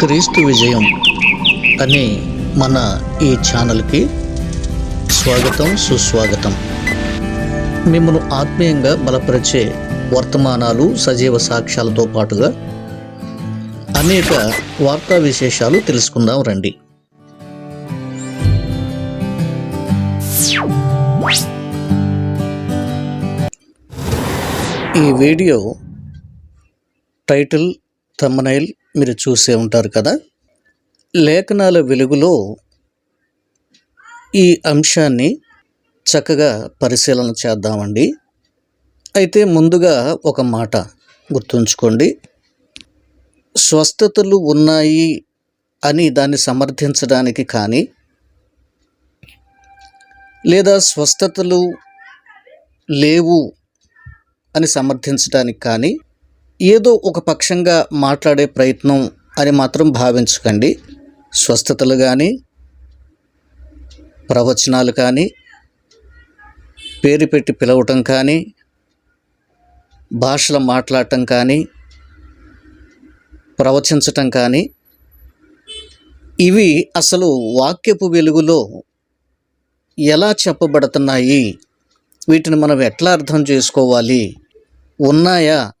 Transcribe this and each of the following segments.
క్రీస్తు విజయం అనే మన ఈ ఛానల్కి స్వాగతం సుస్వాగతం. మిమ్మల్ని ఆత్మీయంగా బలపరిచే వర్తమానాలు సజీవ సాక్ష్యాలతో పాటుగా అనేక వార్తా విశేషాలు తెలుసుకుందాం రండి. ఈ వీడియో టైటిల్ తమ్మనైల్ మీరు చూసే ఉంటారు కదా లేఖనాల వెలుగులో ఈ అంశాన్ని చక్కగా పరిశీలన చేద్దామండి. అయితే ముందుగా ఒక మాట గుర్తుంచుకోండి. స్వస్థతలు ఉన్నాయి అని దాన్ని సమర్థించడానికి కానీ లేదా స్వస్థతలు లేవు అని సమర్థించడానికి కానీ ఏదో ఒక పక్షంగా మాట్లాడే ప్రయత్నం అని మాత్రం భావించకండి. స్వస్థతలు కానీ ప్రవచనాలు కానీ పేరు పెట్టి పిలవటం కానీ భాషలు మాట్లాడటం కానీ ప్రవచించటం కానీ ఇవి అసలు వాక్యపు వెలుగులో ఎలా చెప్పబడుతున్నాయి? వీటిని మనం ఎట్లా అర్థం చేసుకోవాలి? ఉన్నాయా?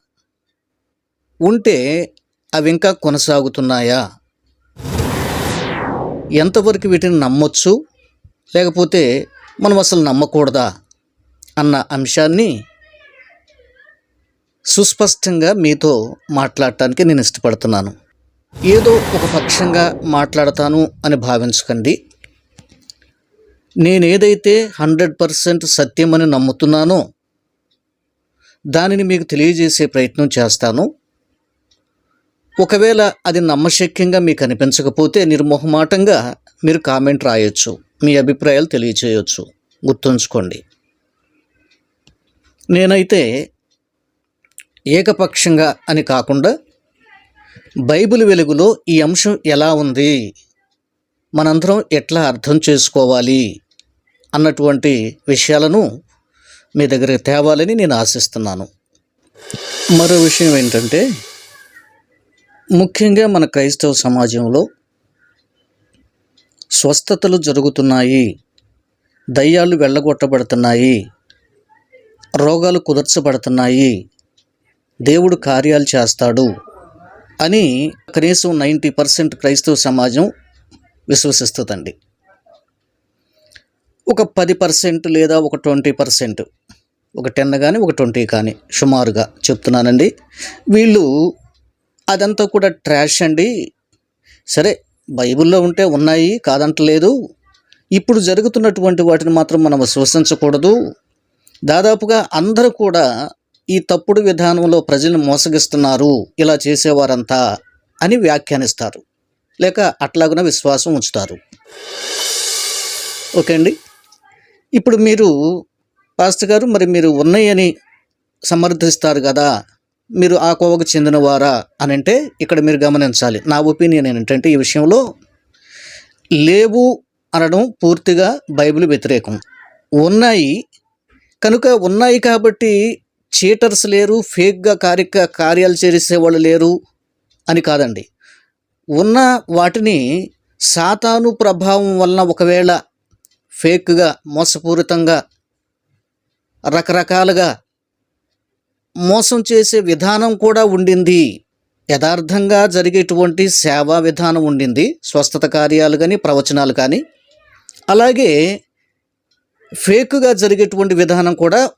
ఉంటే అవి ఇంకా కొనసాగుతున్నాయా? ఎంతవరకు వీటిని నమ్మొచ్చు? లేకపోతే మనం అసలు నమ్మకూడదా? అన్న అంశాన్ని సుస్పష్టంగా మీతో మాట్లాడటానికి నేను ఇష్టపడుతున్నాను. ఏదో ఒక పక్షంగా మాట్లాడతాను అని భావించకండి. నేనేదైతే హండ్రెడ్ పర్సెంట్ సత్యమని నమ్ముతున్నానో దానిని మీకు తెలియజేసే ప్రయత్నం చేస్తాను. ఒకవేళ అది నమ్మశక్యంగా మీకు అనిపించకపోతే నిర్మోహమాటంగా మీరు కామెంట్ రాయొచ్చు. మీ అభిప్రాయాలు తెలియచేయచ్చు. గుర్తుంచుకోండి. నేనైతే ఏకపక్షంగా అని కాకుండా బైబిల్ వెలుగులో ఈ అంశం ఎలా ఉంది? మనందరం ఎట్లా అర్థం చేసుకోవాలి? అన్నటువంటి విషయాలను మీ దగ్గర తేవాలని నేను ఆశిస్తున్నాను. మరో విషయం ఏంటంటే ముఖ్యంగా మన క్రైస్తవ సమాజంలో స్వస్థతలు జరుగుతున్నాయి దయ్యాలు వెళ్ళగొట్టబడుతున్నాయి రోగాలు కుదర్చబడుతున్నాయి దేవుడు కార్యాలు చేస్తాడు అని కనీసం నైంటీ పర్సెంట్ క్రైస్తవ సమాజం విశ్వసిస్తుందండి. ఒక పది పర్సెంట్ లేదా ఒక ట్వంటీ పర్సెంట్ ఒక టెన్ కానీ ఒక ట్వంటీ కానీ సుమారుగా చెప్తున్నానండి. వీళ్ళు అదంతా కూడా ట్రాష్ అండి. సరే బైబిల్లో ఉంటే ఉన్నాయి కాదంటలేదు. ఇప్పుడు జరుగుతున్నటువంటి వాటిని మాత్రం మనం విశ్వసించకూడదు. దాదాపుగా అందరూ కూడా ఈ తప్పుడు విధానంలో ప్రజలను మోసగిస్తున్నారు ఇలా చేసేవారంతా అని వ్యాఖ్యానిస్తారు. లేక అట్లాగున విశ్వాసం ఉంచుతారు. ఓకే అండి? ఇప్పుడు మీరు పాస్టర్ గారు మరి మీరు ఉన్నాయని సమర్థిస్తారు కదా? మీరు ఆ కోవకు చెందినవారా అని అంటే ఇక్కడ మీరు గమనించాలి. నా ఒపీనియన్ ఏంటంటే ఈ విషయంలో లేవు అనడం పూర్తిగా బైబిల్ వ్యతిరేకం. ఉన్నాయి. కనుక ఉన్నాయి కాబట్టి చీటర్స్ లేరు ఫేక్గా కార్య కార్యాలు చేసేవాళ్ళు లేరు అని కాదండి. ఉన్న వాటిని సాతాను ప్రభావం వలన ఒకవేళ ఫేక్గా మోసపూరితంగా రకరకాలుగా మోసం చేసే విధానం కూడా ఉండింది. యథార్థంగా జరిగేటువంటి సేవా విధానం ఉండింది. స్వస్థత కార్యాలు కానీ ప్రవచనాలు కానీ. అలాగే ఫేక్గా జరిగేటువంటి విధానం కూడా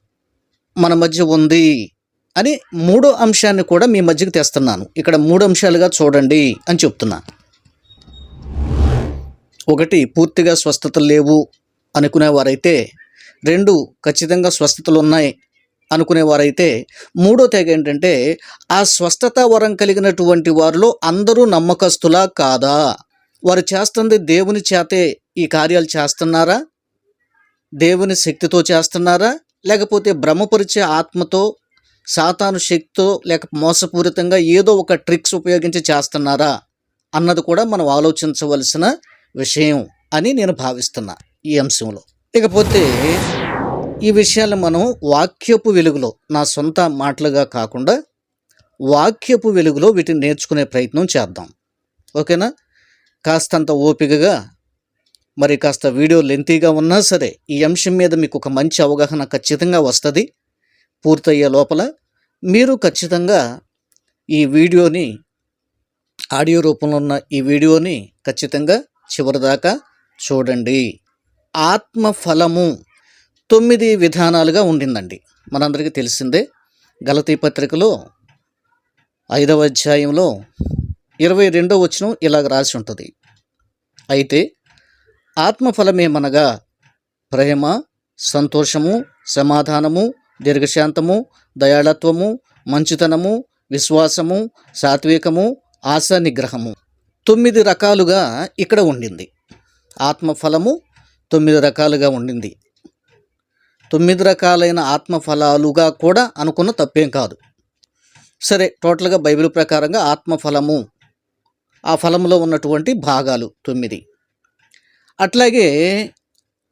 మన మధ్య ఉంది అని మూడో అంశాన్ని కూడా మీ మధ్యకి తెస్తున్నాను. ఇక్కడ మూడు అంశాలుగా చూడండి అని చెప్తున్నా. ఒకటి పూర్తిగా స్వస్థతలు లేవు అనుకునేవారైతే. రెండు ఖచ్చితంగా స్వస్థతలు ఉన్నాయి అనుకునేవారైతే మూడో తెగ ఏంటంటే ఆ స్వస్థత వరం కలిగినటువంటి వారిలో అందరూ నమ్మకస్తులా కాదా? వారు చేస్తుంది దేవుని చేతే ఈ కార్యాలు చేస్తున్నారా? దేవుని శక్తితో చేస్తున్నారా? లేకపోతే భ్రమపరిచే ఆత్మతో సాతాను శక్తితో లేక మోసపూరితంగా ఏదో ఒక ట్రిక్స్ ఉపయోగించి చేస్తున్నారా? అన్నది కూడా మనం ఆలోచించవలసిన విషయం అని నేను భావిస్తున్నా ఈ అంశంలో. ఇకపోతే ఈ విషయాలు మనం వాక్యపు వెలుగులో నా సొంత మాటలుగా కాకుండా వాక్యపు వెలుగులో వీటిని నేర్చుకునే ప్రయత్నం చేద్దాం. ఓకేనా? కాస్తంత ఓపికగా మరి కాస్త వీడియో లెంతీగా ఉన్నా సరే ఈ అంశం మీద మీకు ఒక మంచి అవగాహన ఖచ్చితంగా వస్తుంది. పూర్తయ్యే లోపల మీరు ఖచ్చితంగా ఈ వీడియోని ఆడియో రూపంలో ఉన్న ఈ వీడియోని ఖచ్చితంగా చివరిదాకా చూడండి. ఆత్మ ఫలము తొమ్మిది విధానాలుగా ఉండిందండి. మనందరికీ తెలిసిందే గలతీ పత్రికలో ఐదవ అధ్యాయంలో ఇరవై రెండో వచనం ఇలాగ రాసి ఉంటుంది. అయితే ఆత్మఫలమేమనగా ప్రేమ సంతోషము సమాధానము దీర్ఘశాంతము దయాళత్వము మంచితనము విశ్వాసము సాత్వికము ఆశా నిగ్రహము. తొమ్మిది రకాలుగా ఇక్కడ ఉండింది. ఆత్మఫలము తొమ్మిది రకాలుగా ఉండింది. తొమ్మిది రకాలైన ఆత్మఫలాలుగా కూడా అనుకున్న తప్పేం కాదు. సరే టోటల్గా బైబిల్ ప్రకారంగా ఆత్మఫలము ఆ ఫలంలో ఉన్నటువంటి భాగాలు తొమ్మిది. అట్లాగే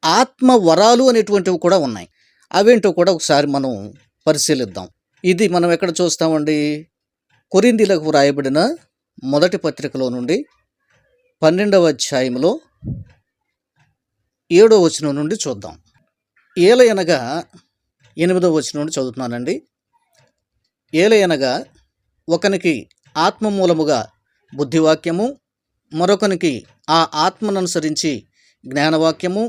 ఆత్మ వరాలు అనేటువంటివి కూడా ఉన్నాయి. అవేంటో కూడా ఒకసారి మనం పరిశీలిద్దాం. ఇది మనం ఎక్కడ చూస్తామండి? కొరిందీలకు వ్రాయబడిన మొదటి పత్రికలో నుండి పన్నెండవ అధ్యాయంలో ఏడో వచనం నుండి చూద్దాం. ఏలయనగా ఎనిమిదో వచ్చిన నుండి చదువుతున్నానండి. ఏలయనగా ఒకనికి ఆత్మ మూలముగా బుద్ధివాక్యము మరొకనికి ఆ ఆత్మననుసరించి జ్ఞానవాక్యము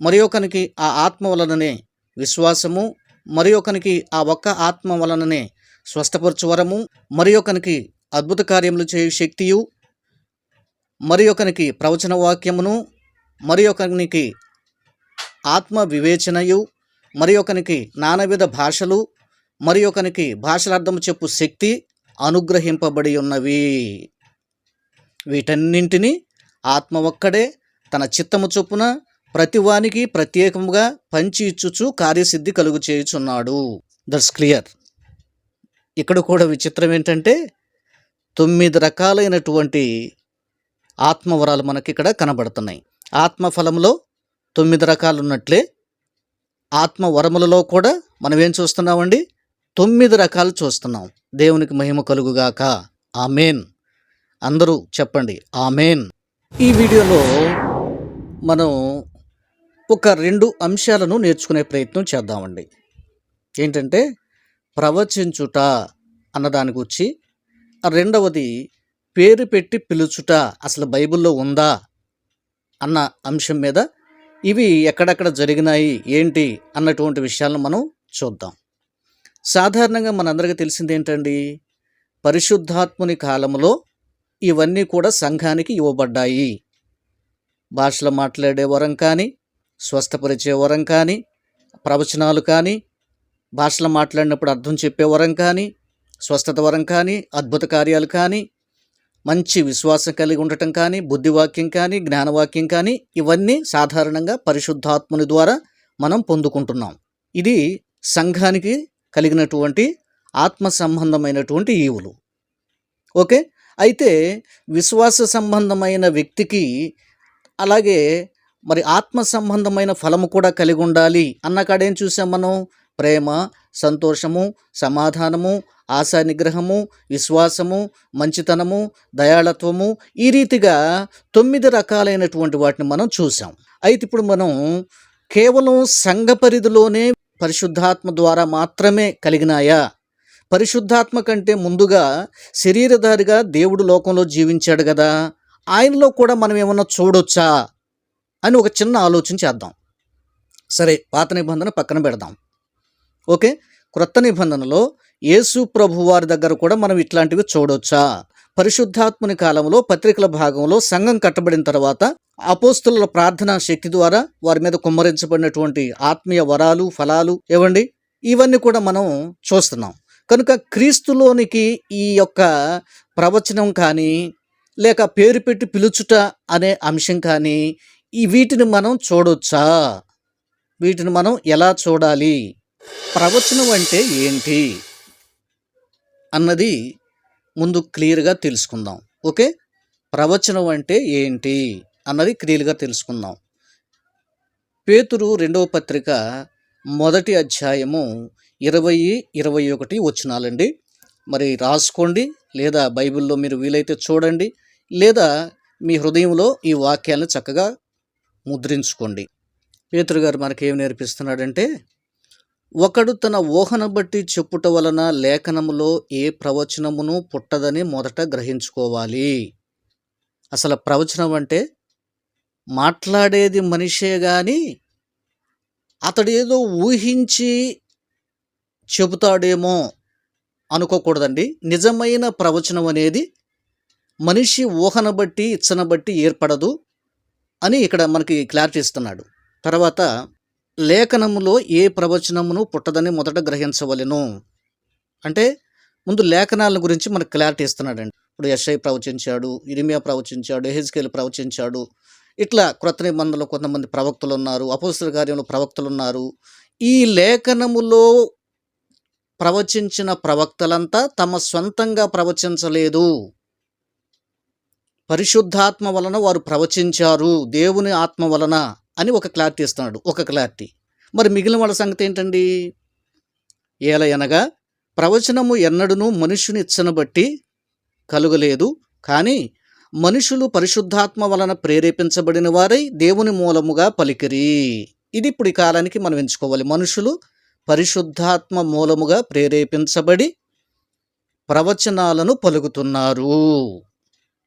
మరి ఒకనికి ఆ ఆత్మ వలననే విశ్వాసము మరి ఒకనికి ఆ ఒక్క ఆత్మ వలననే స్వస్థపరచువరము మరి ఒకనికి అద్భుత కార్యములు చేయు శక్తియు మరి ఒకనికి ప్రవచన వాక్యమును మరి ఒకనికి ఆత్మ వివేచనయు మరి ఒకనికి నానావిధ భాషలు మరి ఒకనికి భాషల చెప్పు శక్తి అనుగ్రహింపబడి ఉన్నవి. వీటన్నింటినీ ఆత్మ ఒక్కడే తన చిత్తము చొప్పున ప్రతివానికి ప్రత్యేకముగా పంచి ఇచ్చుచు కార్యసిద్ధి కలుగు చేయుచున్నాడు. దట్స్ క్లియర్ ఇక్కడ కూడా విచిత్రం ఏంటంటే తొమ్మిది రకాలైనటువంటి ఆత్మవరాలు మనకి ఇక్కడ కనబడుతున్నాయి. ఆత్మఫలంలో తొమ్మిది రకాలు ఉన్నట్లే ఆత్మ వరములలో కూడా మనం ఏం చూస్తున్నామండి? తొమ్మిది రకాలు చూస్తున్నాం. దేవునికి మహిమ కలుగుగాక. ఆమెన్. అందరూ చెప్పండి. ఆమెన్. ఈ వీడియోలో మనం ఒక రెండు అంశాలను నేర్చుకునే ప్రయత్నం చేద్దామండి. ఏంటంటే ప్రవచించుట అన్నదాని గురించి రెండవది పేరు పెట్టి పిలుచుట అసలు బైబిల్లో ఉందా అన్న అంశం మీద ఇవి ఎక్కడెక్కడ జరిగినాయి ఏంటి అన్నటువంటి విషయాలను మనం చూద్దాం. సాధారణంగా మనందరికీ తెలిసింది ఏంటండి? పరిశుద్ధాత్ముని కాలంలో ఇవన్నీ కూడా సంఘానికి ఇవ్వబడ్డాయి. భాషలో మాట్లాడే వరం కానీ స్వస్థపరిచే వరం కానీ ప్రవచనాలు కానీ భాషలో మాట్లాడినప్పుడు అర్థం చెప్పే వరం కానీ స్వస్థత వరం కానీ అద్భుత కార్యాలు కానీ మంచి విశ్వాసం కలిగి ఉండటం కానీ బుద్ధివాక్యం కానీ జ్ఞానవాక్యం కానీ ఇవన్నీ సాధారణంగా పరిశుద్ధాత్ముని ద్వారా మనం పొందుకుంటున్నాం. ఇది సంఘానికి కలిగినటువంటి ఆత్మ సంబంధమైనటువంటి ఈవులు. ఓకే? అయితే విశ్వాస సంబంధమైన వ్యక్తికి అలాగే మరి ఆత్మ సంబంధమైన ఫలము కూడా కలిగి ఉండాలి అన్న కాడేం చూసాం మనం? ప్రేమ సంతోషము సమాధానము ఆశా నిగ్రహము విశ్వాసము మంచితనము దయాళత్వము ఈ రీతిగా తొమ్మిది రకాలైనటువంటి వాటిని మనం చూసాం అయితే ఇప్పుడు మనం కేవలం సంఘ పరిధిలోనే పరిశుద్ధాత్మ ద్వారా మాత్రమే కలిగినాయా? పరిశుద్ధాత్మ కంటే ముందుగా శరీరధారిగా దేవుడు లోకంలో జీవించాడు కదా ఆయనలో కూడా మనం ఏమన్నా చూడొచ్చా? అని ఒక చిన్న ఆలోచన చేద్దాం. సరే పాత నిబంధన పక్కన పెడదాం. ఓకే? క్రొత్త నిబంధనలో యేసు ప్రభు వారి దగ్గర కూడా మనం ఇట్లాంటివి చూడొచ్చా? పరిశుద్ధాత్ముని కాలంలో పత్రికల భాగంలో సంఘం కట్టబడిన తర్వాత అపోస్తుల ప్రార్థనా శక్తి ద్వారా వారి మీద కుమ్మరించబడినటువంటి ఆత్మీయ వరాలు ఫలాలు ఇవ్వండి ఇవన్నీ కూడా మనం చూస్తున్నాం. కనుక క్రీస్తులోనికి ఈ యొక్క ప్రవచనం కానీ లేక పేరు పెట్టి పిలుచుట అనే అంశం కానీ ఈ వీటిని మనం చూడొచ్చా? వీటిని మనం ఎలా చూడాలి? ప్రవచనం అంటే ఏంటి? అన్నది ముందు క్లియర్గా తెలుసుకుందాం. ఓకే? ప్రవచనం అంటే ఏంటి? అన్నది క్లియర్గా తెలుసుకుందాం. పేతురు రెండవ పత్రిక మొదటి అధ్యాయము ఇరవై ఇరవై ఒకటి వచ్చినాలండి మరి రాసుకోండి లేదా బైబిల్లో మీరు వీలైతే చూడండి లేదా మీ హృదయంలో ఈ వాక్యాలను చక్కగా ముద్రించుకోండి. పేతురు గారు మనకేం నేర్పిస్తున్నాడంటే ఒకడు తన ఊహను బట్టి చెప్పుట వలన లేఖనములో ఏ ప్రవచనమును పుట్టదని మొదట గ్రహించుకోవాలి. అసలు ప్రవచనం అంటే మాట్లాడేది మనిషే కానీ అతడు ఏదో ఊహించి చెబుతాడేమో అనుకోకూడదండి. నిజమైన ప్రవచనం అనేది మనిషి ఊహను బట్టి ఇచ్చను బట్టి ఏర్పడదు అని ఇక్కడ మనకి క్లారిటీ ఇస్తున్నాడు. తర్వాత లేఖనములో ఏ ప్రవచనమును పుట్టదని మొదట గ్రహించవలెను. అంటే ముందు లేఖనాల గురించి మనకు క్లారిటీ ఇస్తున్నాడండి. ఇప్పుడు ఎస్ఐ ప్రవచించాడు ఇరిమియా ప్రవచించాడు ఎహెజ్కేల్ ప్రవచించాడు. ఇట్లా క్రొత్త నిబంధనలో కొంతమంది ప్రవక్తలు ఉన్నారు అపోస్తుల కార్యంలో ప్రవక్తలు ఉన్నారు ఈ లేఖనములో ప్రవచించిన ప్రవక్తలంతా తమ సొంతంగా ప్రవచించలేదు. పరిశుద్ధాత్మ వలన వారు ప్రవచించారు దేవుని ఆత్మ వలన. అని ఒక క్లారిటీ ఇస్తున్నాడు. ఒక క్లారిటీ. మరి మిగిలిన వాళ్ళ సంగతి ఏంటండి? ఏలయనగా ప్రవచనము ఎన్నడనూ మనుషుని ఇచ్చను బట్టి కలుగలేదు కానీ మనుషులు పరిశుద్ధాత్మ వలన ప్రేరేపించబడిన వారై దేవుని మూలముగా పలికిరి. ఇది ఇప్పుడు ఈ కాలానికి మనం ఎంచుకోవాలి. మనుషులు పరిశుద్ధాత్మ మూలముగా ప్రేరేపించబడి ప్రవచనాలను పలుకుతున్నారు.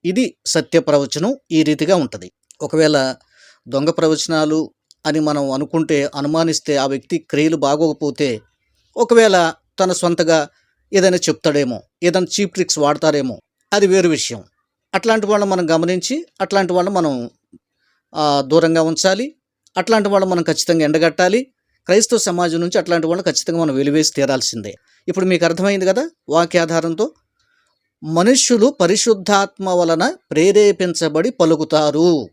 ఇది సత్య ప్రవచనం ఈ రీతిగా ఉంటుంది. ఒకవేళ దొంగ ప్రవచనాలు అని మనం అనుకుంటే అనుమానిస్తే ఆ వ్యక్తి క్రియలు బాగోకపోతే ఒకవేళ తన సొంతగా ఏదైనా చెప్తాడేమో ఏదైనా చీప్ ట్రిక్స్ వాడతారేమో అది వేరు విషయం. అట్లాంటి వాళ్ళని మనం గమనించి అట్లాంటి వాళ్ళని మనం దూరంగా ఉంచాలి. అట్లాంటి వాళ్ళని మనం ఖచ్చితంగా ఎండగట్టాలి. క్రైస్తవ సమాజం నుంచి అట్లాంటి వాళ్ళని ఖచ్చితంగా మనం వెలివేసి తీరాల్సిందే. ఇప్పుడు మీకు అర్థమైంది కదా వాక్యాధారంతో? మనుష్యులు పరిశుద్ధాత్మ వలన ప్రేరేపించబడి పలుకుతారు.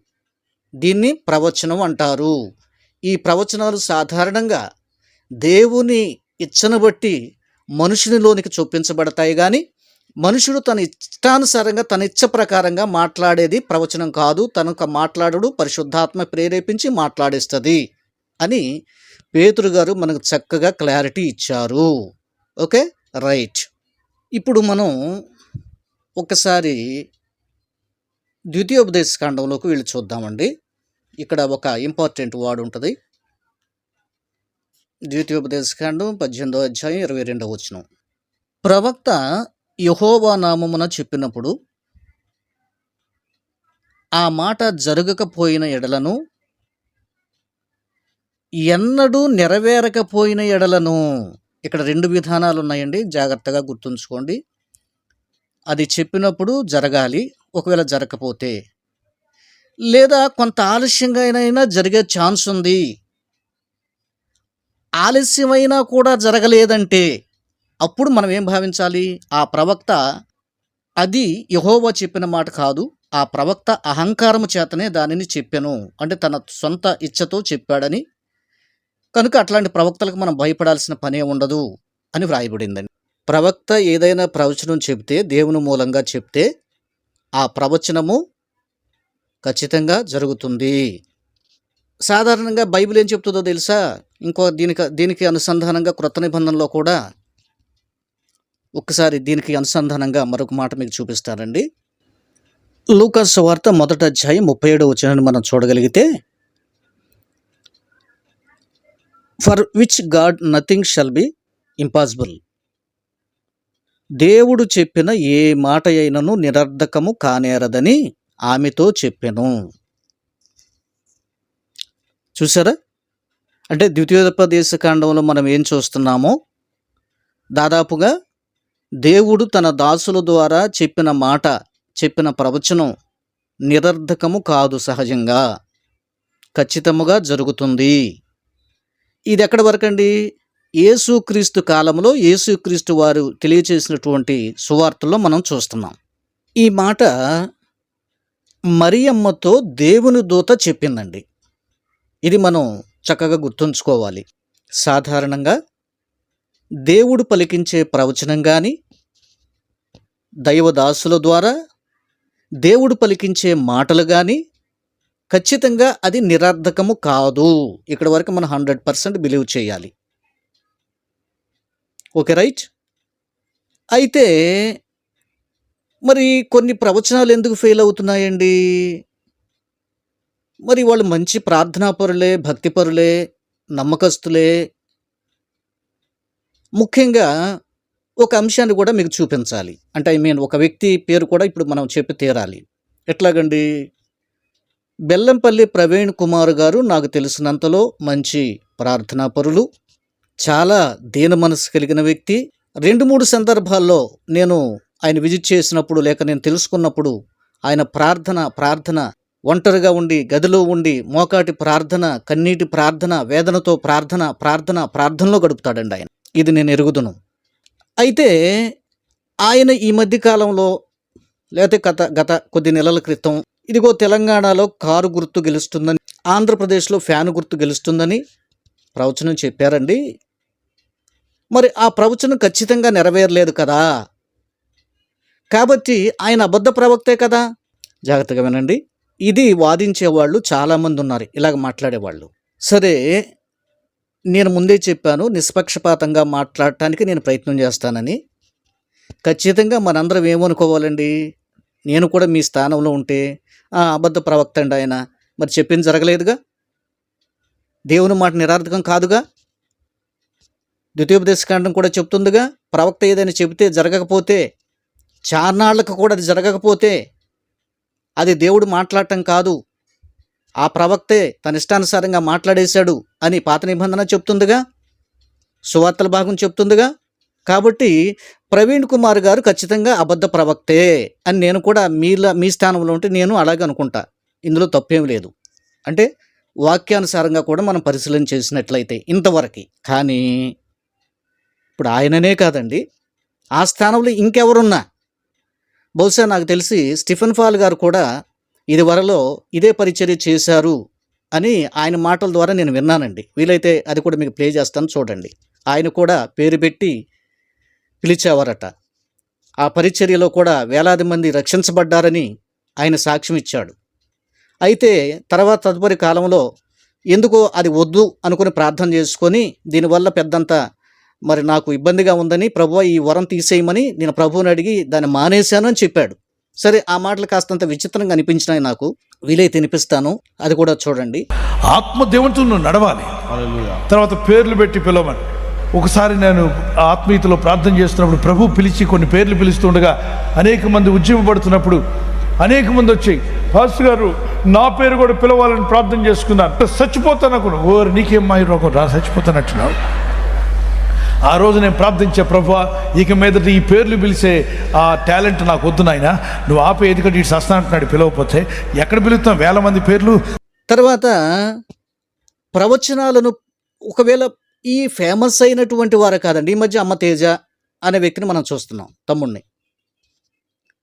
దీన్ని ప్రవచనం అంటారు. ఈ ప్రవచనాలు సాధారణంగా దేవుని ఇచ్చను బట్టి మనుషునిలోనికి చూపించబడతాయి కానీ మనుషుడు తన ఇష్టానుసారంగా తన ఇచ్చ ప్రకారంగా మాట్లాడేది ప్రవచనం కాదు. తనకు మాట్లాడడు పరిశుద్ధాత్మ ప్రేరేపించి మాట్లాడిస్తుంది అని పేతురు గారు మనకు చక్కగా క్లారిటీ ఇచ్చారు. ఓకే? రైట్. ఇప్పుడు మనం ఒకసారి ద్వితీయోపదేశ కాండంలోకి వెళ్ళి చూద్దామండి. ఇక్కడ ఒక ఇంపార్టెంట్ వర్డ్ ఉంటుంది. ద్వితీయోపదేశ కాండం పద్దెనిమిదో అధ్యాయం ఇరవై రెండవ వచనం. ప్రవక్త యహోవా నామమున చెప్పినప్పుడు ఆ మాట జరగకపోయిన ఎడలను ఎన్నడూ నెరవేరకపోయిన ఎడలను ఇక్కడ రెండు విధానాలు ఉన్నాయండి జాగ్రత్తగా గుర్తుంచుకోండి. అది చెప్పినప్పుడు జరగాలి ఒకవేళ జరగకపోతే. లేదా కొంత ఆలస్యంగా అయినా జరిగే ఛాన్స్ ఉంది. ఆలస్యమైనా కూడా జరగలేదంటే అప్పుడు మనం ఏం భావించాలి? ఆ ప్రవక్త అది యహోవా చెప్పిన మాట కాదు. ఆ ప్రవక్త అహంకారము చేతనే దానిని చెప్పాను. అంటే తన సొంత ఇచ్చతో చెప్పాడని. కనుక అట్లాంటి ప్రవక్తలకు మనం భయపడాల్సిన పనే ఉండదు అని వ్రాయబడిందండి. ప్రవక్త ఏదైనా ప్రవచనం చెబితే దేవుని మూలంగా చెప్తే ఆ ప్రవచనము ఖచ్చితంగా జరుగుతుంది. సాధారణంగా బైబిల్ ఏం చెప్తుందో తెలుసా? ఇంకో దీనికి దీనికి అనుసంధానంగా క్రొత్త నిబంధనలో కూడా ఒక్కసారి దీనికి అనుసంధానంగా మరొక మాట మీకు చూపిస్తానండి. లూకాస్ వార్త మొదట అధ్యాయం ముప్పై ఏడు వచ్చినని మనం చూడగలిగితే for which God nothing shall be impossible దేవుడు చెప్పిన ఏ మాట అయినను నిరర్ధకము కానేరదని ఆమెతో చెప్పెను. చూసారా అంటే ద్వితీయోపదేశ కాండంలో మనం ఏం చూస్తున్నామో? దాదాపుగా దేవుడు తన దాసుల ద్వారా చెప్పిన మాట చెప్పిన ప్రవచనం నిరర్ధకము కాదు సహజంగా. ఖచ్చితముగా జరుగుతుంది. ఇది ఎక్కడి వరకండి? యేసుక్రీస్తు కాలంలో యేసుక్రీస్తు వారు తెలియచేసినటువంటి సువార్తల్లో మనం చూస్తున్నాం. ఈ మాట మరియమ్మతో దేవుని దూత చెప్పిందండి. ఇది మనం చక్కగా గుర్తుంచుకోవాలి. సాధారణంగా దేవుడు పలికించే ప్రవచనం కానీ దైవదాసుల ద్వారా దేవుడు పలికించే మాటలు కానీ ఖచ్చితంగా అది నిరర్ధకము కాదు. ఇక్కడ వరకు మనం హండ్రెడ్ పర్సెంట్ బిలీవ్ చేయాలి. Okay right. అయితే మరి కొన్ని ప్రవచనాలు ఎందుకు ఫెయిల్ అవుతున్నాయండి? మరి వాళ్ళు మంచి ప్రార్థనాపరులే భక్తిపరులే నమ్మకస్తులే. ముఖ్యంగా ఒక అంశాన్ని కూడా మీకు చూపించాలి. అంటే ఐ మీన్ ఒక వ్యక్తి పేరు కూడా ఇప్పుడు మనం చెప్పి తీరాలి. ఎట్లాగండి? బెల్లంపల్లి ప్రవీణ్ కుమార్ గారు నాకు తెలిసినంతలో మంచి ప్రార్థనాపరులు చాలా దీన మనసు కలిగిన వ్యక్తి. రెండు మూడు సందర్భాల్లో నేను ఆయన విజిట్ చేసినప్పుడు లేక నేను తెలుసుకున్నప్పుడు ఆయన ప్రార్థన ప్రార్థన ఒంటరిగా ఉండి గదిలో ఉండి మోకాటి ప్రార్థన కన్నీటి ప్రార్థన వేదనతో ప్రార్థన ప్రార్థన ప్రార్థనలో గడుపుతాడండి ఆయన. ఇది నేను ఎరుగుదును. అయితే ఆయన ఈ మధ్య కాలంలో లేకపోతే గత గత కొద్ది నెలల క్రితం ఇదిగో తెలంగాణలో కారు గుర్తు గెలుస్తుందని ఆంధ్రప్రదేశ్లో ఫ్యాన్ గుర్తు గెలుస్తుందని ప్రవచనం చెప్పారండి. మరి ఆ ప్రవచనం ఖచ్చితంగా నెరవేరలేదు కదా? కాబట్టి ఆయన అబద్ధ ప్రవక్తే కదా? జాగ్రత్తగా వినండి. ఇది వాదించేవాళ్ళు చాలామంది ఉన్నారు. ఇలాగ మాట్లాడేవాళ్ళు. సరే నేను ముందే చెప్పాను నిష్పక్షపాతంగా మాట్లాడటానికి నేను ప్రయత్నం చేస్తానని. ఖచ్చితంగా మనందరం ఏమనుకోవాలండి? నేను కూడా మీ స్థానంలో ఉంటే "ఆ, అబద్ధ ప్రవక్త అండి ఆయన. మరి చెప్పింది జరగలేదుగా? దేవుని మాట నిరార్థకం కాదుగా? ద్వితీయోపదేశకాండం కూడా చెప్తుందిగా. ప్రవక్త ఏదైనా చెబితే జరగకపోతే చార్నాళ్ళకు కూడా అది జరగకపోతే అది దేవుడు మాట్లాడటం కాదు. ఆ ప్రవక్తే తన ఇష్టానుసారంగా మాట్లాడేశాడు అని పాత నిబంధన చెప్తుందిగా. సువార్తల భాగం చెప్తుందిగా. కాబట్టి ప్రవీణ్ కుమార్ గారు ఖచ్చితంగా అబద్ధ ప్రవక్తే అని నేను కూడా మీలా మీ స్థానంలో ఉంటే నేను అలాగే అనుకుంటా. ఇందులో తప్పేం లేదు. అంటే వాక్యానుసారంగా కూడా మనం పరిశీలన చేసినట్లయితే ఇంతవరకు. కానీ ఇప్పుడు ఆయననే కాదండి. ఆ స్థానంలో ఇంకెవరున్నా? బహుశా నాకు తెలిసి స్టిఫెన్ ఫాల్ గారు కూడా ఇది వరలో ఇదే పరిచర్య చేశారు అని ఆయన మాటల ద్వారా నేను విన్నానండి. వీలైతే అది కూడా మీకు ప్లే చేస్తాను చూడండి. ఆయన కూడా పేరు పెట్టి పిలిచేవారట. ఆ పరిచర్యలో కూడా వేలాది మంది రక్షించబడ్డారని ఆయన సాక్ష్యం ఇచ్చాడు. అయితే తర్వాత తదుపరి కాలంలో ఎందుకో అది వద్దు అనుకుని ప్రార్థన చేసుకొని దీనివల్ల పెద్దంత మరి నాకు ఇబ్బందిగా ఉందని ప్రభు ఈ వరం తీసేయమని నేను ప్రభువుని అడిగి దాన్ని మానేశాను అని చెప్పాడు. సరే ఆ మాటలు కాస్తంత విచిత్రంగా అనిపించినాయి నాకు. వీలైతే వినిపిస్తాను. అది కూడా చూడండి. ఆత్మ దేవునితో నువ్వు నడవాలి. తర్వాత పేర్లు పెట్టి పిలవమని. ఒకసారి నేను ఆత్మీయతలో ప్రార్థన చేస్తున్నప్పుడు ప్రభు పిలిచి కొన్ని పేర్లు పిలుస్తుండగా అనేక మంది ఉద్యమపడుతున్నప్పుడు అనేక మంది వచ్చి పాస్టర్ గారు నా పేరు కూడా పిలవాలని ప్రార్థన చేసుకున్నాను. చచ్చిపోతాను అనుకున్నా ఓరు నీకేం మాయ రోగం? రా చచ్చిపోతానట్టున్నావు. ఆ రోజు నేను ప్రార్థించే ప్రభు ఇక మీదట ఈ పేర్లు పిలిచే ఆ టాలెంట్ నాకు వద్దు నాయన. నువ్వు ఆపే ఎందుకంటే ఇటు సస్తా అంటున్నాడు పిలవకపోతే ఎక్కడ పిలుస్తాం? వేల మంది పేర్లు. తర్వాత ప్రవచనాలను ఒకవేళ ఈ ఫేమస్ అయినటువంటి వారు కాదండి ఈ మధ్య అమ్మ తేజ అనే వ్యక్తిని మనం చూస్తున్నాం తమ్ముణ్ణి.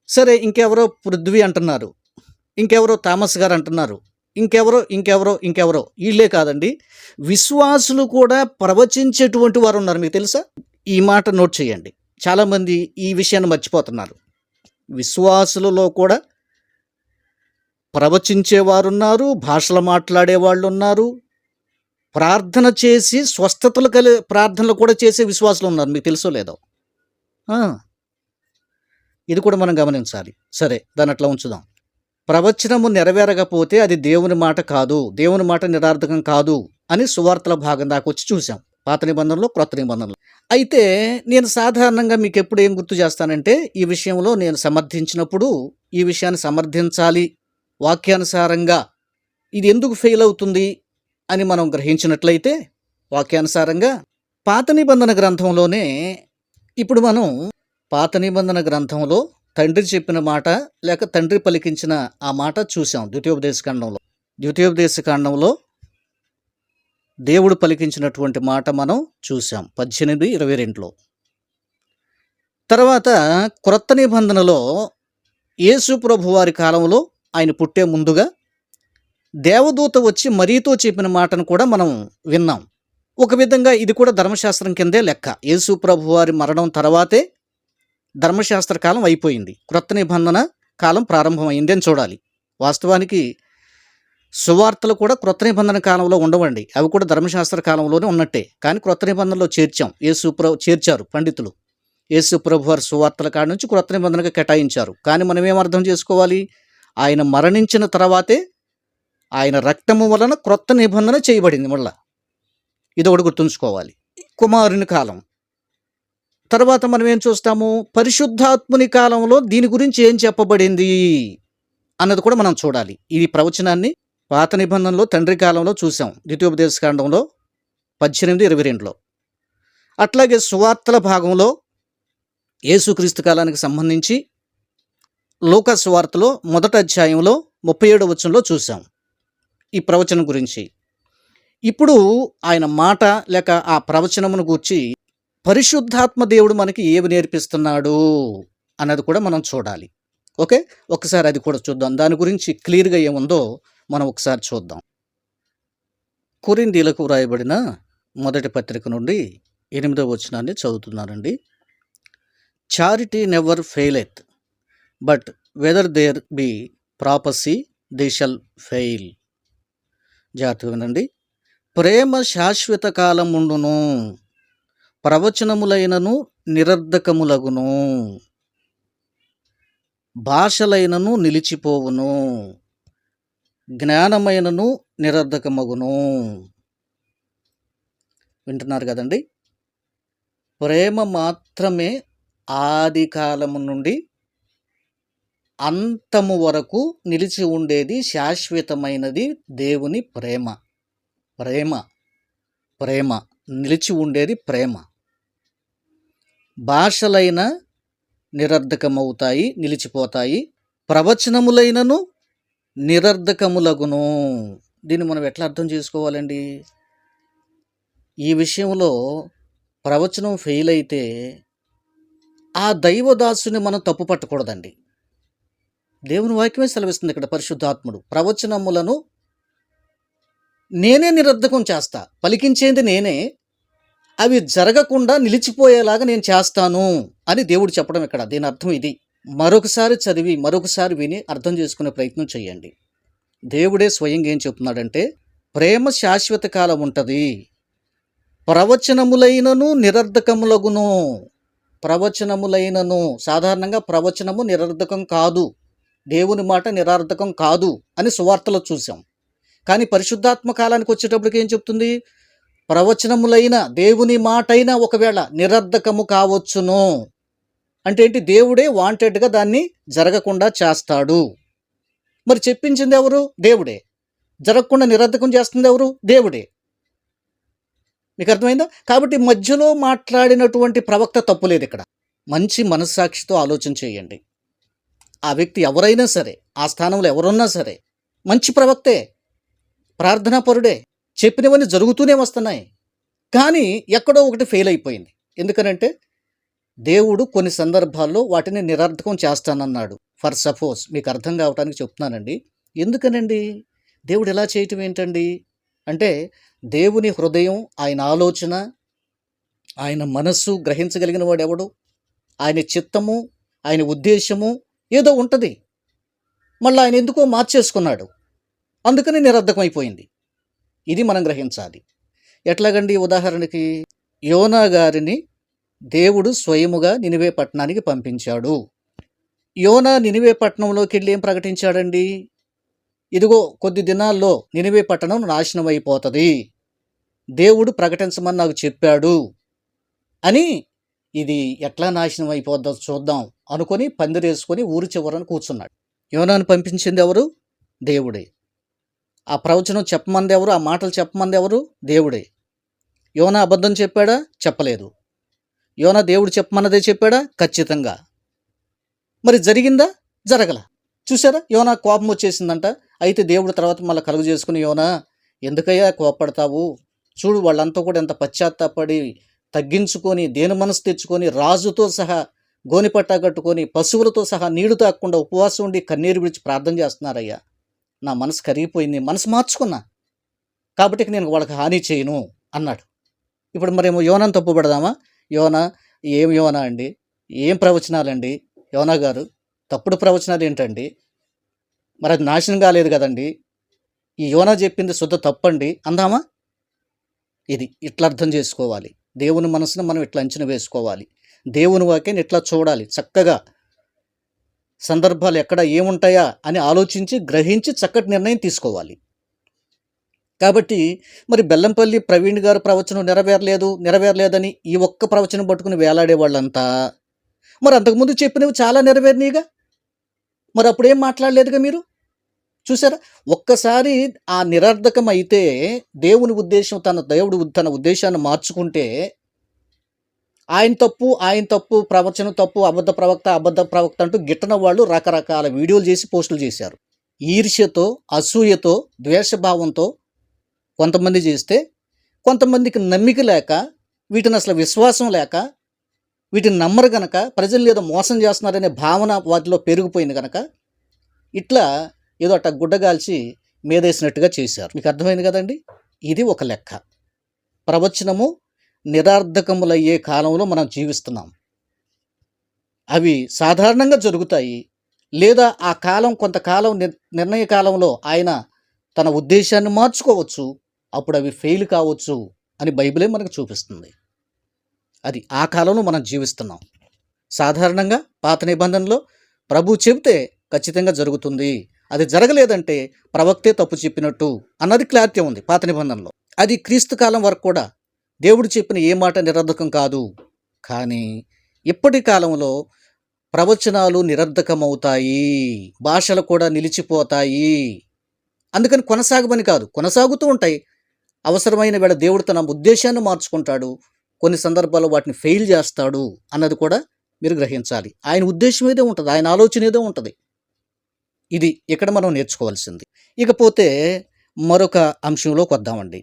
సరే ఇంకెవరో పృథ్వీ అంటున్నారు ఇంకెవరో థామస్ గారు అంటున్నారు. ఇంకెవరో ఇంకెవరో ఇంకెవరో. వీళ్ళే కాదండి. విశ్వాసులు కూడా ప్రవచించేటువంటి వారు ఉన్నారు. మీకు తెలుసా? ఈ మాట నోట్ చేయండి. చాలామంది ఈ విషయాన్ని మర్చిపోతున్నారు. విశ్వాసులలో కూడా ప్రవచించేవారు ఉన్నారు భాషలు మాట్లాడే వాళ్ళు ఉన్నారు ప్రార్థన చేసి స్వస్థతలు కలి ప్రార్థనలు కూడా చేసే విశ్వాసులు ఉన్నారు. మీకు తెలుసో లేదో? ఇది కూడా మనం గమనించాలి. సరే దాన్ని అట్లా ఉంచుదాం. ప్రవచనము నెరవేరకపోతే అది దేవుని మాట కాదు దేవుని మాట నిరార్థకం కాదు అని సువార్తల భాగం దాకా వచ్చి చూసాం పాత నిబంధనలో క్రొత్త నిబంధనలు. అయితే నేను సాధారణంగా మీకు ఎప్పుడు ఏం గుర్తు చేస్తానంటే ఈ విషయంలో నేను సమర్థించినప్పుడు ఈ విషయాన్ని సమర్థించాలి. వాక్యానుసారంగా ఇది ఎందుకు ఫెయిల్ అవుతుంది అని మనం గ్రహించినట్లయితే వాక్యానుసారంగా పాత నిబంధన గ్రంథంలోనే ఇప్పుడు మనం పాత నిబంధన గ్రంథంలో తండ్రి చెప్పిన మాట లేక తండ్రి పలికించిన ఆ మాట చూసాం ద్వితీయోపదేశకాండంలో ద్వితీయోపదేశకాండంలో దేవుడు పలికించినటువంటి మాట మనం చూసాం పద్దెనిమిది ఇరవై రెండులో. తర్వాత క్రొత్త నిబంధనలో యేసు ప్రభు వారి కాలంలో ఆయన పుట్టే ముందుగా దేవదూత వచ్చి మరీతో చెప్పిన మాటను కూడా మనం విన్నాం. ఒక విధంగా ఇది కూడా ధర్మశాస్త్రం కిందే లెక్క. యేసు ప్రభు వారి మరణం తర్వాతే ధర్మశాస్త్ర కాలం అయిపోయింది. క్రొత్త నిబంధన కాలం ప్రారంభమైంది అని చూడాలి. వాస్తవానికి సువార్తలు కూడా క్రొత్త నిబంధన కాలంలో ఉండవండి. అవి కూడా ధర్మశాస్త్ర కాలంలోనే ఉన్నట్టే. కానీ క్రొత్త నిబంధనలో చేర్చాం. యేసు ప్రభు చేర్చారు పండితులు. యేసు ప్రభు వారి సువార్తల కాడ నుంచి క్రొత్త నిబంధనగా కేటాయించారు. కానీ మనం ఏం అర్థం చేసుకోవాలి? ఆయన మరణించిన తర్వాతే ఆయన రక్తము వలన క్రొత్త నిబంధన చేయబడింది మళ్ళా. ఇది ఒకటి గుర్తుంచుకోవాలి. కుమారుని కాలం. తర్వాత మనం ఏం చూస్తాము? పరిశుద్ధాత్ముని కాలంలో దీని గురించి ఏం చెప్పబడింది? అన్నది కూడా మనం చూడాలి. ఈ ప్రవచనాన్ని పాత నిబంధనలో తండ్రి కాలంలో చూసాం ద్వితీయోపదేశకాండంలో పద్దెనిమిది ఇరవై రెండులో. అట్లాగే సువార్తల భాగంలో యేసుక్రీస్తు కాలానికి సంబంధించి లోక సువార్తలో మొదటి అధ్యాయంలో ముప్పై ఏడు వచనంలో చూసాం ఈ ప్రవచనం గురించి. ఇప్పుడు ఆయన మాట లేక ఆ ప్రవచనమును గూర్చి పరిశుద్ధాత్మ దేవుడు మనకి ఏమి నేర్పిస్తున్నాడు అన్నది కూడా మనం చూడాలి. ఓకే? ఒకసారి అది కూడా చూద్దాం. దాని గురించి క్లియర్గా ఏముందో మనం ఒకసారి చూద్దాం. కురిందీలకు వ్రాయబడిన మొదటి పత్రిక నుండి ఎనిమిదో వచనాన్ని చదువుతున్నానండి. Charity never faileth but whether there be prophecy they shall fail. జాగ్రత్తగా వినండి. ప్రేమ శాశ్వత కాలం ఉండును ప్రవచనములైనను నిరర్ధకములగును. భాషలైనను నిలిచిపోవును. జ్ఞానమైనను నిరర్ధకమగును. వింటున్నారు కదండి? ప్రేమ మాత్రమే ఆది కాలము నుండి అంతము వరకు నిలిచి ఉండేది శాశ్వతమైనది దేవుని ప్రేమ. ప్రేమ. ప్రేమ. నిలిచి ఉండేది ప్రేమ. భాషలైన నిరర్ధకమవుతాయి నిలిచిపోతాయి. ప్రవచనములైనను నిరర్ధకములగును. దీన్ని మనం ఎట్లా అర్థం చేసుకోవాలండి? ఈ విషయంలో ప్రవచనం ఫెయిల్ అయితే ఆ దైవదాసుని మనం తప్పు పట్టకూడదండి. దేవుని వాక్యమే సెలవిస్తుంది ఇక్కడ పరిశుద్ధాత్ముడు. ప్రవచనములను నేనే నిరర్ధకం చేస్తా. పలికించేది నేనే అవి జరగకుండా నిలిచిపోయేలాగా నేను చేస్తాను అని దేవుడు చెప్పడం ఇక్కడ. దీని అర్థం ఇది. మరొకసారి చదివి మరొకసారి విని అర్థం చేసుకునే ప్రయత్నం చేయండి. దేవుడే స్వయంగా ఏం చెప్తున్నాడంటే ప్రేమ శాశ్వత కాలం ఉంటుంది. ప్రవచనములైనను నిరర్ధకములగును. ప్రవచనములైనను సాధారణంగా ప్రవచనము నిరర్ధకం కాదు. దేవుని మాట నిరర్ధకం కాదు అని సువార్తలో చూసాం కానీ పరిశుద్ధాత్మ కాలానికి వచ్చేటప్పటికి ఏం చెప్తుంది? ప్రవచనములైన దేవుని మాటైనా ఒకవేళ నిరర్ధకము కావచ్చును. అంటే ఏంటి? దేవుడే వాంటెడ్గా దాన్ని జరగకుండా చేస్తాడు. మరి చెప్పించింది ఎవరు? దేవుడే. జరగకుండా నిరర్ధకం చేస్తుంది ఎవరు? దేవుడే. మీకు అర్థమైందా? కాబట్టి మధ్యలో మాట్లాడినటువంటి ప్రవక్త తప్పులేదు ఇక్కడ. మంచి మనస్సాక్షితో ఆలోచన చేయండి. ఆ వ్యక్తి ఎవరైనా సరే ఆ స్థానంలో ఎవరున్నా సరే మంచి ప్రవక్తే ప్రార్థనాపరుడే చెప్పినవన్నీ జరుగుతూనే వస్తున్నాయి. కానీ ఎక్కడో ఒకటి ఫెయిల్ అయిపోయింది. ఎందుకనంటే దేవుడు కొన్ని సందర్భాల్లో వాటిని నిరర్థకం చేస్తానన్నాడు. ఫర్ సపోజ్ మీకు అర్థం కావటానికి చెప్తున్నానండి. ఎందుకనండి? దేవుడు ఎలా చేయటం ఏంటండి? అంటే దేవుని హృదయం ఆయన ఆలోచన ఆయన మనస్సు గ్రహించగలిగిన వాడు ఎవడు? ఆయన చిత్తము ఆయన ఉద్దేశము ఏదో ఉంటుంది. మళ్ళీ ఆయన ఎందుకో మార్చేసుకున్నాడు. అందుకని నిరర్ధకమైపోయింది ఇది మనం గ్రహించాలి. ఎట్లాగండి ఉదాహరణకి? యోనా గారిని దేవుడు స్వయముగా నినివే పట్టణానికి పంపించాడు. యోనా నినివే పట్టణంలోకి వెళ్ళి ఏం ప్రకటించాడండి? ఇదిగో కొద్ది దినాల్లో నినివే పట్టణం నాశనం అయిపోతుంది దేవుడు ప్రకటించమని నాకు చెప్పాడు. అని ఇది ఎట్లా నాశనం అయిపోద్దో చూద్దాం అనుకొని పందిరేసుకొని ఊరి చివరన కూర్చున్నాడు. యోనాను పంపించింది ఎవరు? దేవుడే. ఆ ప్రవచనం చెప్పమంది ఎవరు ఆ మాటలు చెప్పమంది ఎవరు దేవుడే. యోన అబద్ధం చెప్పాడా? చెప్పలేదు. యోన దేవుడు చెప్పమన్నదే చెప్పాడా? ఖచ్చితంగా. మరి జరిగిందా? జరగల. చూసారా యోన కోపం వచ్చేసిందంట. అయితే దేవుడు తర్వాత మళ్ళీ కలుగు చేసుకుని యోనా ఎందుకయ్యా కోపడతావు? చూడు వాళ్ళంతా కూడా ఎంత పశ్చాత్తాపడి తగ్గించుకొని దేని మనసు తెచ్చుకొని రాజుతో సహా గోనిపట్టా కట్టుకొని పశువులతో సహా నీడు తాకుండా ఉపవాసం ఉండి కన్నీరు విడిచి ప్రార్థన చేస్తున్నారయ్యా. నా మనసు కరిగిపోయింది మనసు మార్చుకున్నా. కాబట్టి నేను వాళ్ళకి హాని చేయను అన్నాడు. ఇప్పుడు మరేమో యోనని తప్పు పెడదామా? యోన ఏం యోన అండి? ఏం ప్రవచనాలండి? యోన గారు తప్పుడు ప్రవచనాలు ఏంటండి? మరి అది నాశనం కాలేదు కదండి. ఈ యోన చెప్పింది శుద్ధ తప్పండి అందామా? ఇది ఇట్లా అర్థం చేసుకోవాలి. దేవుని మనసును మనం ఇట్లా అంచనా వేసుకోవాలి. దేవుని వాక్యాన్ని ఇట్లా చూడాలి చక్కగా. సందర్భాలు ఎక్కడ ఏముంటాయా అని ఆలోచించి గ్రహించి చక్కటి నిర్ణయం తీసుకోవాలి. కాబట్టి మరి బెల్లంపల్లి ప్రవీణ్ గారు ప్రవచనం నెరవేరలేదు నెరవేరలేదని ఈ ఒక్క ప్రవచనం పట్టుకుని వేలాడే వాళ్ళంతా మరి అంతకుముందు చెప్పినవి చాలా నెరవేరినాయిగా మరి అప్పుడేం మాట్లాడలేదుగా మీరు? చూసారా ఒక్కసారి ఆ నిరర్ధకం అయితే దేవుని ఉద్దేశం తన దేవుడు తన ఉద్దేశాన్ని మార్చుకుంటే ఆయన తప్పు ఆయన తప్పు ప్రవచనం తప్పు అబద్ధ ప్రవక్త అబద్ధ ప్రవక్త అంటూ గిట్టన వాళ్ళు రకరకాల వీడియోలు చేసి పోస్టులు చేశారు. ఈర్ష్యతో అసూయతో ద్వేషభావంతో కొంతమంది చేస్తే కొంతమందికి నమ్మిక లేక వీటిని అసలు విశ్వాసం లేక వీటిని నమ్మరు గనక ప్రజలు ఏదో మోసం చేస్తున్నారనే భావన వాటిలో పెరిగిపోయింది కనుక ఇట్లా ఏదో అట్ట గుడ్డగాల్చి మీదేసినట్టుగా చేశారు. మీకు అర్థమైంది కదండి? ఇది ఒక లెక్క. ప్రవచనము నిరార్థకములయ్యే కాలంలో మనం జీవిస్తున్నాం. అవి సాధారణంగా జరుగుతాయి. లేదా ఆ కాలం కొంతకాలం నిర్- నిర్ణయ కాలంలో ఆయన తన ఉద్దేశాన్ని మార్చుకోవచ్చు. అప్పుడు అవి ఫెయిల్ కావచ్చు అని బైబిలే మనకు చూపిస్తుంది. అది ఆ కాలంలో మనం జీవిస్తున్నాం. సాధారణంగా పాత నిబంధనలో ప్రభు చెబితే ఖచ్చితంగా జరుగుతుంది. అది జరగలేదంటే ప్రవక్తే తప్పు చెప్పినట్టు అన్నది క్లారిటీ ఉంది పాత నిబంధనలో. అది క్రీస్తు కాలం వరకు కూడా దేవుడు చెప్పిన ఏ మాట నిరర్ధకం కాదు. కానీ ఇప్పటి కాలంలో ప్రవచనాలు నిరర్ధకమవుతాయి. భాషలు కూడా నిలిచిపోతాయి. అందుకని కొనసాగమని కాదు కొనసాగుతూ ఉంటాయి. అవసరమైన వేళ దేవుడు తన ఉద్దేశాన్ని మార్చుకుంటాడు. కొన్ని సందర్భాల్లో వాటిని ఫెయిల్ చేస్తాడు అన్నది కూడా మీరు గ్రహించాలి. ఆయన ఉద్దేశం ఏదో ఉంటుంది ఆయన ఆలోచన ఏదో ఉంటుంది. ఇది ఇక్కడ మనం నేర్చుకోవాల్సింది. ఇకపోతే మరొక అంశంలోకి వద్దామండి.